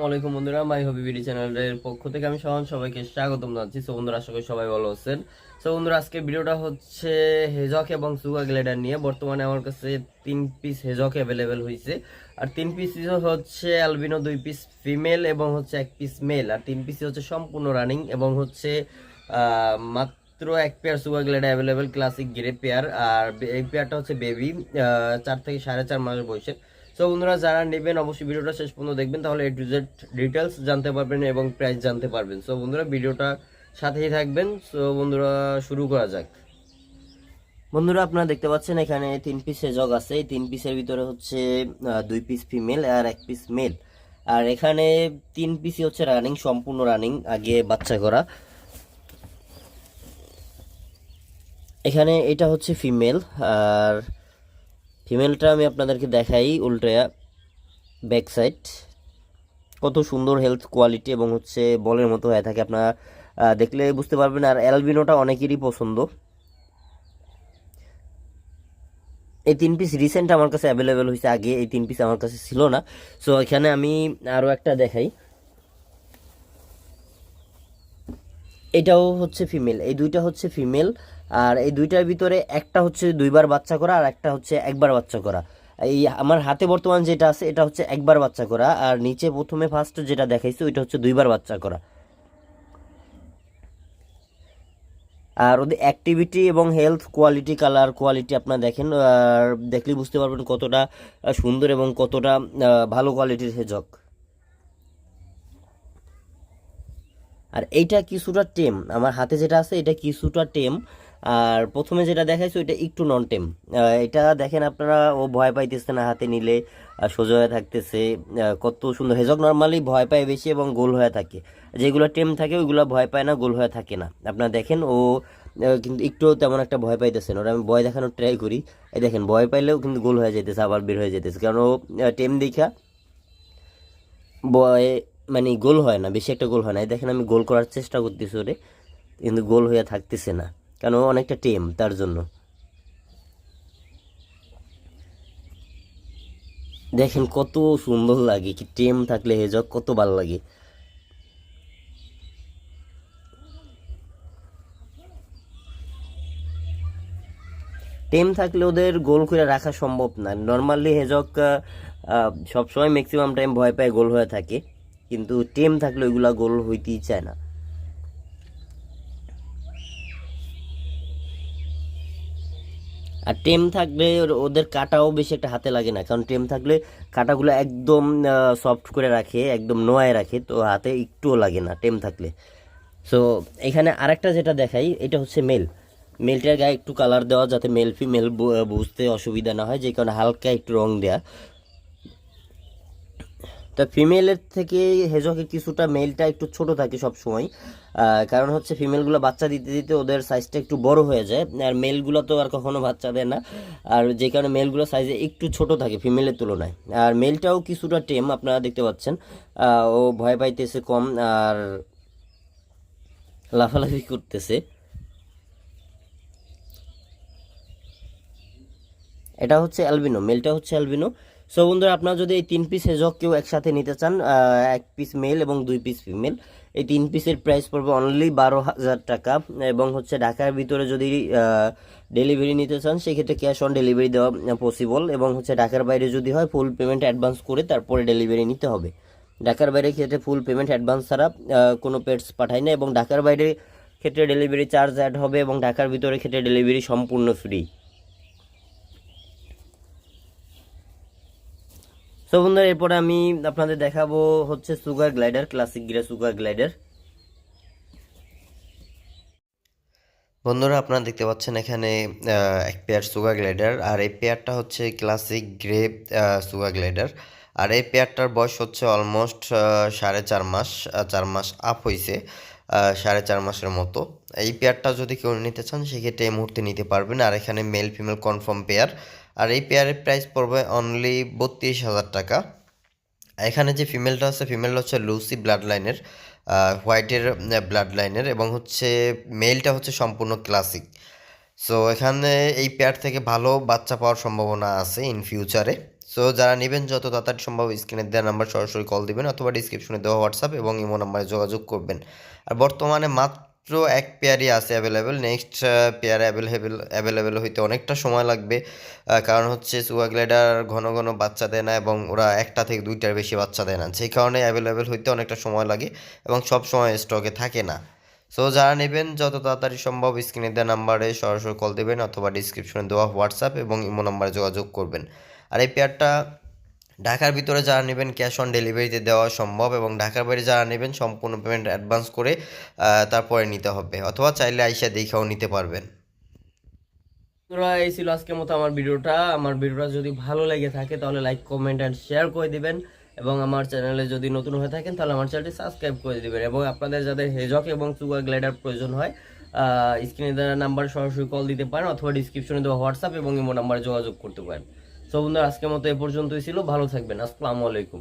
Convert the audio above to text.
আসসালামাইকুম বন্ধুরা, মাই হবি বিডি চ্যানেলের পক্ষ থেকে আমি সহন সবাইকে স্বাগতম জানাচ্ছি। সো বন্ধুরা, আশা করি সবাই ভালো আছেন। সো বন্ধুরা, আজকে ভিডিওটা হচ্ছে হেজক এবং সুগা গ্লেডার নিয়ে। বর্তমানে আমার কাছে তিন পিস হেজক অ্যাভেলেবেল হয়েছে আর তিন পিস হচ্ছে অ্যালবিনো দুই পিস ফিমেল এবং হচ্ছে এক পিস মেল আর তিন পিস হচ্ছে সম্পূর্ণ রানিং এবং হচ্ছে মাত্র এক pair sugar glider available classic grey pair আর এই পেয়ারটা হচ্ছে বেবি চার থেকে সাড়ে চার মাস বয়সের। সো বন্ধুরা, যারা নেবেন, অবশ্যই ভিডিওটা শেষ পর্যন্ত দেখবেন, তাহলে এ টু জেড ডিটেলস জানতে পারবেন এবং প্রাইস জানতে পারবেন। সো বন্ধুরা, ভিডিওটা সাথেই থাকবেন। সো বন্ধুরা, শুরু করা যাক। বন্ধুরা, আপনারা দেখতে পাচ্ছেন এখানে তিন পিস জগ আছে। এই তিন পিসের ভিতরে হচ্ছে দুই পিস ফিমেল আর এক পিস মেল আর এখানে তিন পিসই হচ্ছে রানিং সম্পূর্ণ রানিং আগে বাচ্চা করা। এখানে এটা হচ্ছে ফিমেল আর ফিমেলটা আমি আপনাদেরকে দেখাই উল্টা ব্যাক সাইড কত সুন্দর হেলথ কোয়ালিটি এবং হচ্ছে বলের মতো হয়ে থাকে। আপনারা দেখলে বুঝতে পারবেন। আর অ্যালবিনোটা অনেকেরই পছন্দ। এই তিন পিস রিসেন্ট আমার কাছে অ্যাভেলেবেল হয়েছে। আগে এই তিন পিস আমার কাছে ছিল না। সো এখানে আমি আরও একটা দেখাই। এটাও হচ্ছে ফিমেল, এই দুইটা হচ্ছে ফিমেল, আর এই দুইটার ভিতরে একটা হচ্ছে দুইবার বাচ্চা করা আর একটা হচ্ছে একবার বাচ্চা করা। এই আমার হাতে বর্তমান যেটা আছে, এটা হচ্ছে একবার বাচ্চা করা, আর নিচে প্রথমে ফার্স্ট যেটা দেখাইছি, ওইটা হচ্ছে দুইবার বাচ্চা করা। আর ওদের অ্যাক্টিভিটি এবং হেলথ কোয়ালিটি কালার কোয়ালিটি আপনারা দেখেন, আর দেখলেই বুঝতে পারবেন কতটা সুন্দর এবং কতটা ভালো কোয়ালিটির হেজক আর এইটা কিছুটা টেম। আমার হাতে যেটা আছে, এটা কিছুটা টেম। আর প্রথমে যেটা দেখাইছো, এটা একটু নন টেম এটা দেখেন আপনারা, ও ভয় পাইতেছে না হাতে নিলে সোজা হয়ে থাকতেছে। কত সুন্দর। হেজক নর্মালি ভয় পায় বেশি এবং গোল হয়ে থাকে। যেগুলো টেম থাকে, ওইগুলো ভয় পায় না, গোল হয়ে থাকে না। আপনারা দেখেন, ও কিন্তু একটু তেমন একটা ভয় পাইতেছে না। ওটা আমি ভয় দেখানোর ট্রাই করি। এই দেখেন, ভয় পাইলেও কিন্তু গোল হয়ে যেতেছে আবার বের হয়ে যেতেছে কারণ ও টেম দেখা বয়ে মানে গোল হয় না, বেশি একটা গোল হয় না। দেখেন আমি গোল করার চেষ্টা করতেছি ওরে, কিন্তু গোল হয়ে থাকতেছে না, কারণ ও অনেকটা টেম তার জন্য। দেখেন কত সুন্দর লাগে, কি টেম থাকলে হেজক কত ভালো লাগে। টেম থাকলে ওদের গোল করে রাখা সম্ভব না। নর্মালি হেজক সবসময় ম্যাক্সিমাম টাইম ভয় পায় গোল হয়ে থাকে। কিন্তু টেম থাকলে ওইগুলা গোল হইতেই চায় না। আর টেম থাকলে ওদের কাটাও বেশি একটা হাতে লাগে না, কারণ টেম থাকলে কাটাগুলো একদম সফট করে রাখে, একদম নোয়ায় রাখে, তো হাতে একটুও লাগে না টেম থাকলে। সো এখানে আরেকটা যেটা দেখাই, এটা হচ্ছে মেল। মেলটার গায়ে একটু কালার দেওয়া যাতে মেল ফিমেল বুঝতে অসুবিধা না হয়, যে কারণে হালকা একটু রং দেয়া। তা ফিমেলের থেকে হেজকে কিছুটা মেলটা একটু ছোট থাকে সব সময় কারণ হচ্ছে ফিমেলগুলো বাচ্চা দিতে দিতে ওদের সাইজটা একটু বড় হয়ে যায়। আর মেলগুলো তো আর কখনো বাচ্চা দেয় না। আর যে কারণে মেলগুলো সাইজে একটু ছোট থাকে ফিমেলের তুলনায়। আর মেলটাও কিছুটা টেম আপনারা দেখতে পাচ্ছেন। ও ভয় পাইতেছে কম আর লাফালাফি করতেছে। এটা হচ্ছে অ্যালবিনো মেলটা হচ্ছে অ্যালবিনো সো বন্ধুরা, আপনারা যদি এই তিন পিস হেজক কেউ একসাথে নিতে চান এক পিস মেল এবং দুই পিস ফিমেল এই তিন পিসের প্রাইস পড়বে অনলি বারো হাজার টাকা এবং হচ্ছে ঢাকার ভিতরে যদি ডেলিভারি নিতে চান, সেক্ষেত্রে ক্যাশ অন ডেলিভারি দেওয়া পসিবল এবং হচ্ছে ঢাকার বাইরে যদি হয় ফুল পেমেন্ট অ্যাডভান্স করে তারপরে ডেলিভারি নিতে হবে। ঢাকার বাইরে ক্ষেত্রে ফুল পেমেন্ট অ্যাডভান্স ছাড়া কোনো পেটস পাঠায় না এবং ঢাকার বাইরে ক্ষেত্রে ডেলিভারি চার্জ অ্যাড হবে এবং ঢাকার ভিতরে ক্ষেত্রে ডেলিভারি সম্পূর্ণ ফ্রি সো বন্ধুরা, এরপরে আমি আপনাদের দেখাবো হচ্ছে sugar glider classic grey sugar glider বন্ধুরা, আপনারা দেখতে পাচ্ছেন এখানে এক পেয়ার সুগার গ্লাইডার আর এই পেয়ারটা হচ্ছে ক্লাসিক গ্রে সুগার গ্লাইডার আর এই পেয়ারটার বয়স হচ্ছে অলমোস্ট সাড়ে চার মাস চার মাস আপ হয়েছে সাড়ে চার মাসের মতো। এই পেয়ারটা যদি কেউ নিতে চান, সেক্ষেত্রে এই মুহূর্তে নিতে পারবেন। আর এখানে মেল ফিমেল কনফার্ম পেয়ার আর এই পেয়ারের প্রাইস পড়বে অনলি বত্রিশ হাজার টাকা। এখানে যে ফিমেলটা আছে ফিমেলটা হচ্ছে লুসি ব্লাড লাইনের হোয়াইটের ব্লাড লাইনের এবং হচ্ছে মেলটা হচ্ছে সম্পূর্ণ ক্লাসিক সো এখানে এই পেয়ার থেকে ভালো বাচ্চা পাওয়ার সম্ভাবনা আছে ইন ফিউচারে সো যারা নেবেন যত তাড়াতাড়ি সম্ভব স্ক্রিনে দেওয়া নাম্বার সরাসরি কল দিবেন অথবা ডিসক্রিপশনে দেওয়া হোয়াটসঅ্যাপ এবং ইমো নাম্বারে যোগাযোগ করবেন। আর বর্তমানে মাত্র এক পেয়ারই আছে available next pair available available হইতে অনেকটা সময় লাগবে। কারণ হচ্ছে সুগা গ্লাইডার ঘন ঘন বাচ্চা দেয় না এবং ওরা একটা থেকে দুইটার বেশি বাচ্চা দেয় না। সেই কারণে অ্যাভেলেবেল হইতে অনেকটা সময় লাগে এবং সব সময় স্টকে থাকে না। সো যারা নেবেন, যত তাড়াতাড়ি সম্ভব স্ক্রিনে দেওয়া নাম্বারে সরাসরি কল দেবেন অথবা ডিসক্রিপশনে দেওয়া হোয়াটসঅ্যাপ এবং ইমো নাম্বারে যোগাযোগ করবেন। আর এই পেয়ারটা ঢাকার ভিতরে যারা নেবেন ক্যাশ অন ডেলিভারিতে দেওয়া সম্ভব এবং ঢাকার বাইরে যারা নেবেন, সম্পূর্ণ পেমেন্ট অ্যাডভান্স করে তারপরে নিতে হবে। অথবা চাইলে আইসা দেখেও নিতে পারবেন। বন্ধুরা, এই ছিল আজকের মতো আমার ভিডিওটা। আমার ভিডিওটা যদি ভালো লেগে থাকে, তাহলে লাইক কমেন্ট অ্যান্ড শেয়ার করে দিবেন। এবং আমার চ্যানেলে যদি নতুন হয়ে থাকেন, তাহলে আমার চ্যানেলটি সাবস্ক্রাইব করে দিবেন। এবং আপনাদের যাদের হেজক এবং সুগার গ্লাইডার প্রয়োজন হয় স্ক্রিনে দেওয়া নাম্বার সরাসরি কল দিতে পারেন, অথবা ডিসক্রিপশনে দেওয়া হোয়াটসঅ্যাপ এবং ইমো নাম্বারে যোগাযোগ করতে পারেন। সো বন্ধুরা আজকের মতো এ পর্যন্তই ছিল। ভালো থাকবেন। আসসালামু আলাইকুম।